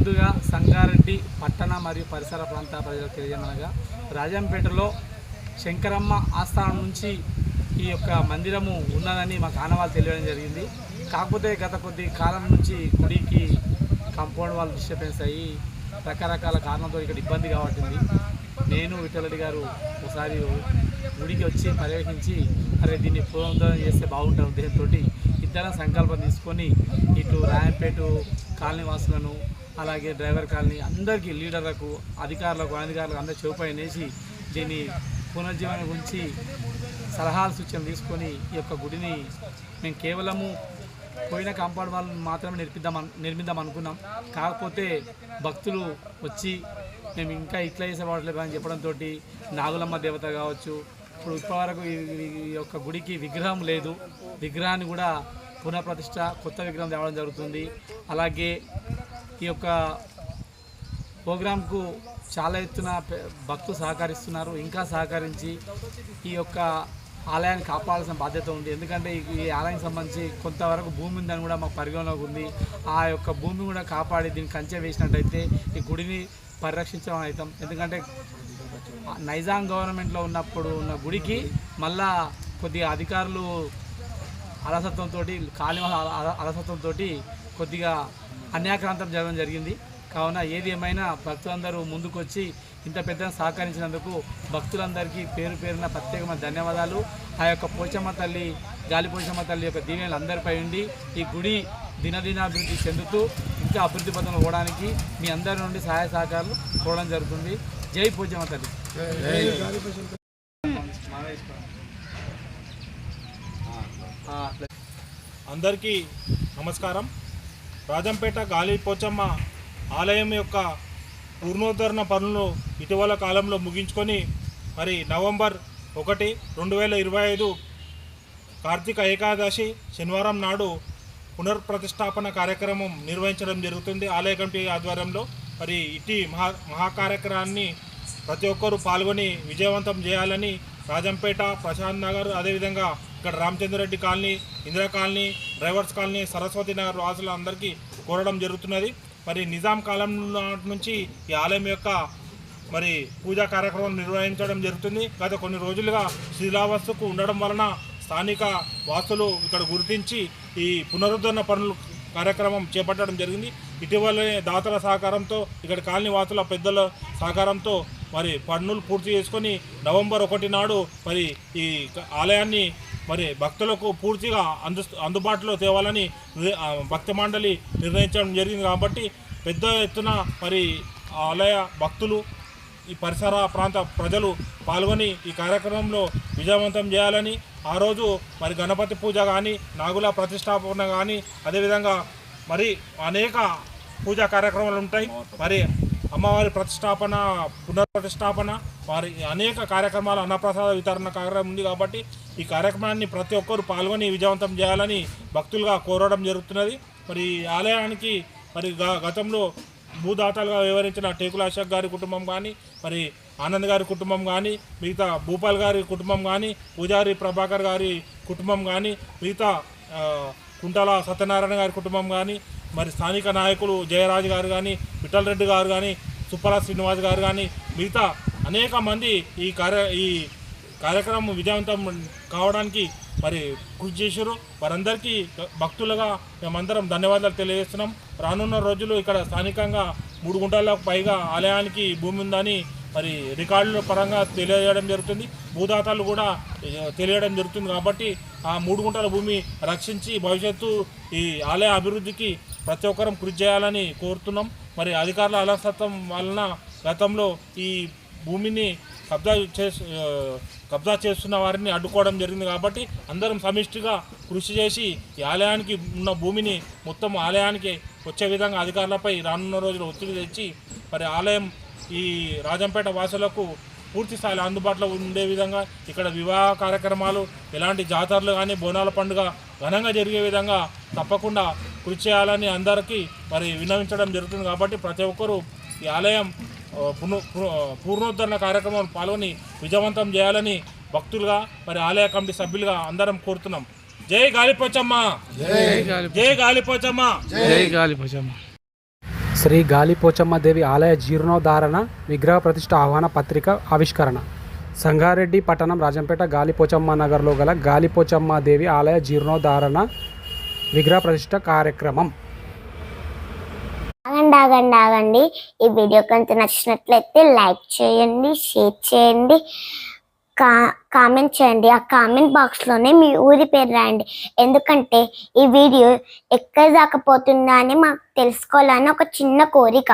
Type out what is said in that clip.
ముందుగా సంగారెడ్డి పట్టణ మరియు పరిసర ప్రాంత ప్రజలకు తెలియజేయమనగా రాజంపేటలో శంకరమ్మ ఆస్థానం నుంచి ఈ యొక్క మందిరము ఉన్నదని మాకు ఆనవాళ్ళు తెలియడం జరిగింది. కాకపోతే గత కొద్ది కాలం నుంచి గుడికి కాంపౌండ్ వాళ్ళు డిస్టర్బెన్స్ అయ్యి రకరకాల కారణంతో ఇక్కడ ఇబ్బంది కాబట్టింది. నేను విఠలరెడ్డి గారు ఒకసారి గుడికి వచ్చి పర్యవేక్షించి అరే దీన్ని పునరుద్ధరణ చేస్తే బాగుంటుంది ఉద్దేశంతో ఇద్దరం సంకల్పం తీసుకొని ఇటు రాయంపేట కాలనీ వాసులను అలాగే డ్రైవర్ కాలనీ అందరికీ లీడర్లకు అధికారులకు అనధికారులకు అందరూ చెవుపై వేసి దీన్ని పునర్జీవనం గురించి సలహాలు సూచనలు తీసుకొని ఈ యొక్క గుడిని మేము కేవలము పోయిన కాంపౌండ్ వాళ్ళు మాత్రమే నిర్మిద్దాం నిర్మిద్దాం అనుకున్నాం. కాకపోతే భక్తులు వచ్చి మేము ఇంకా ఇట్లా చేసేవాట్లేదు అని చెప్పడంతో నాగులమ్మ దేవత కావచ్చు ఇప్పుడు ఇప్పటివరకు ఈ యొక్క గుడికి విగ్రహం లేదు. విగ్రహాన్ని కూడా పునఃప్రతిష్ట కొత్త విగ్రహం తేవడం జరుగుతుంది. అలాగే ఈ యొక్క ప్రోగ్రాంకు చాలా ఎత్తున భక్తులు సహకరిస్తున్నారు. ఇంకా సహకరించి ఈ యొక్క ఆలయాన్ని కాపాడాల్సిన బాధ్యత ఉంది. ఎందుకంటే ఈ- ఆలయానికి సంబంధించి కొంతవరకు భూమి ఉందని కూడా మాకు పరిగణలోకి ఉంది. ఆ యొక్క భూమిని కూడా కాపాడి దీన్ని కంచె వేసినట్టయితే ఈ గుడిని పరిరక్షించడం అవుతాం. ఎందుకంటే నైజాం గవర్నమెంట్లో ఉన్నప్పుడు ఉన్న గుడికి మళ్ళా కొద్దిగా అధికారులు అలసత్వంతో కాలి అలసత్వంతో కొద్దిగా అన్యాక్రాంతం జరగడం జరిగింది. కావున ఏది ఏమైనా భక్తులందరూ ముందుకొచ్చి ఇంత పెద్ద సహకరించినందుకు భక్తులందరికీ పేరు పేరున ప్రత్యేకమైన ధన్యవాదాలు. ఆ యొక్క పోచమ్మ తల్లి గాలి పోచమ్మ తల్లి యొక్క దీవెనలు అందరిపై ఉండి ఈ గుడి దినదినాభివృద్ధి చెందుతూ ఇంకా అభివృద్ధి పథంలో పోవడానికి మీ అందరి నుండి సహాయ సహకారాలు కోవడం జరుగుతుంది. జై పోచమ్మ తల్లి. అందరికీ నమస్కారం. రాజంపేట గాలి పోచమ్మ ఆలయం యొక్క పూర్ణోద్ధరణ పనులు ఇటీవల కాలంలో ముగించుకొని మరి నవంబర్ ఒకటి రెండు వేల ఇరవై ఐదు కార్తీక ఏకాదశి శనివారం నాడు పునర్ప్రతిష్టాపన కార్యక్రమం నిర్వహించడం జరుగుతుంది. ఆలయ కమిటీ ఆధ్వర్యంలో మరి ఇటీ మహా మహాకార్యక్రమాన్ని ప్రతి ఒక్కరూ పాల్గొని విజయవంతం చేయాలని రాజంపేట ప్రశాంత్ నగర్ అదేవిధంగా ఇక్కడ Ramachandra Reddy colony Indira colony drivers colony Saraswati Nagar వాసులందరికీ కోరడం జరుగుతున్నది. మరి నిజాం కాలం నుంచి ఈ ఆలయం యొక్క మరి పూజా కార్యక్రమం నిర్వహించడం జరుగుతుంది. గత కొన్ని రోజులుగా శిలావస్తుకు ఉండడం వలన స్థానిక వాసులు ఇక్కడ గుర్తించి ఈ పునరుద్ధరణ పనులు కార్యక్రమం చేపట్టడం జరిగింది. ఇటీవలనే దాతల సహకారంతో ఇక్కడ కాలనీ వాసుల పెద్దల సహకారంతో మరి పన్నులు పూర్తి చేసుకొని నవంబర్ ఒకటి నాడు మరి ఈ ఆలయాన్ని మరి భక్తులకు పూర్తిగా అందు అందుబాటులో తేవాలని భక్తి మండలి నిర్ణయించడం జరిగింది కాబట్టి పెద్ద ఎత్తున మరి ఆలయ భక్తులు ఈ పరిసర ప్రాంత ప్రజలు పాల్గొని ఈ కార్యక్రమంలో విజయవంతం చేయాలని ఆ రోజు మరి గణపతి పూజ కానీ నాగుల ప్రతిష్టాపన కానీ అదేవిధంగా మరి అనేక పూజా కార్యక్రమాలు ఉంటాయి. మరి అమ్మవారి ప్రతిష్టాపన పునర్ప్రతిష్టాపన వారి అనేక కార్యక్రమాలు అన్నప్రసాద వితరణ కార్యక్రమం ఉంది కాబట్టి ఈ కార్యక్రమాన్ని ప్రతి ఒక్కరు పాల్గొని విజయవంతం చేయాలని భక్తులుగా కోరడం జరుగుతున్నది. మరి ఈ ఆలయానికి మరి గ- గతంలో భూదాతలుగా వివరించిన టేకుల అశోక్ గారి కుటుంబం కానీ మరి ఆనంద్ గారి కుటుంబం కానీ మిగతా భూపాల్ గారి కుటుంబం కానీ పూజారి ప్రభాకర్ గారి కుటుంబం కానీ మిగతా కుంటల కుంటాల సత్యనారాయణ గారి కుటుంబం కానీ మరి స్థానిక నాయకులు జయరాజు గారు కానీ విఠల్ రెడ్డి గారు కానీ సుప్పరాజ్ శ్రీనివాస్ గారు కానీ మిగతా అనేక మంది ఈ కార్య ఈ కార్యక్రమం విజయవంతం కావడానికి మరి కృషి చేశారు. వారందరికీ భక్తులుగా మేమందరం ధన్యవాదాలు తెలియజేస్తున్నాం. రానున్న రోజులు ఇక్కడ స్థానికంగా మూడు గుంటలకు పైగా ఆలయానికి భూమి ఉందని మరి రికార్డుల పరంగా తెలియజేయడం జరుగుతుంది. భూదాతలు కూడా తెలియడం జరుగుతుంది. కాబట్టి ఆ మూడు గుంటల భూమి రక్షించి భవిష్యత్తు ఈ ఆలయ అభివృద్ధికి ప్రతి ఒక్కరం కృషి చేయాలని కోరుతున్నాం. మరి అధికారుల అలసత్వం వలన గతంలో ఈ భూమిని కబ్జా చేసు కబ్జా చేస్తున్న వారిని అడ్డుకోవడం జరిగింది కాబట్టి అందరం సమిష్టిగా కృషి చేసి ఈ ఆలయానికి ఉన్న భూమిని మొత్తం ఆలయానికి వచ్చే విధంగా అధికారులపై రానున్న రోజులు ఒత్తిడి తెచ్చి మరి ఆలయం ఈ రాజంపేట వాసులకు పూర్తి స్థాయిలో అందుబాటులో ఉండే విధంగా ఇక్కడ వివాహ కార్యక్రమాలు ఎలాంటి జాతరలు కానీ బోనాల పండుగ ఘనంగా జరిగే విధంగా తప్పకుండా కృషి చేయాలని అందరికీ మరి విన్నవించడం జరుగుతుంది కాబట్టి ప్రతి ఒక్కరూ ఈ ఆలయం పూర్ణోద్ధరణ కార్యక్రమం పాల్గొని విజయవంతం చేయాలని భక్తులుగా మరి ఆలయ కమిటీ సభ్యులుగా అందరం కోరుతున్నాం. జై గాలిపోచమ్మ! జై గాలి జై గాలిపోచమ్మ! జై గాలి భుజమ్మ శ్రీ గాలిపోచమ్మ దేవి ఆలయ జీర్ణోద్ధారణ విగ్రహ ప్రతిష్ట ఆహ్వాన పత్రిక ఆవిష్కరణ. సంగారెడ్డి పట్టణం రాజంపేట గాలిపోచమ్మ నగర్లో గల గాలిపోచమ్మ దేవి ఆలయ జీర్ణోద్ధారణ విగ్రహ ప్రతిష్ట కార్యక్రమం. ఆగండి ఆగండి ఆగండి. ఈ వీడియో కనుక నచ్చినట్లయితే లైక్ చేయండి షేర్ చేయండి కా కామెంట్ చేయండి. ఆ కామెంట్ బాక్స్లోనే మీ ఊరి పేరు రాయండి. ఎందుకంటే ఈ వీడియో ఎక్కడ దాకపోతుందా అని మాకు తెలుసుకోవాలని ఒక చిన్న కోరిక.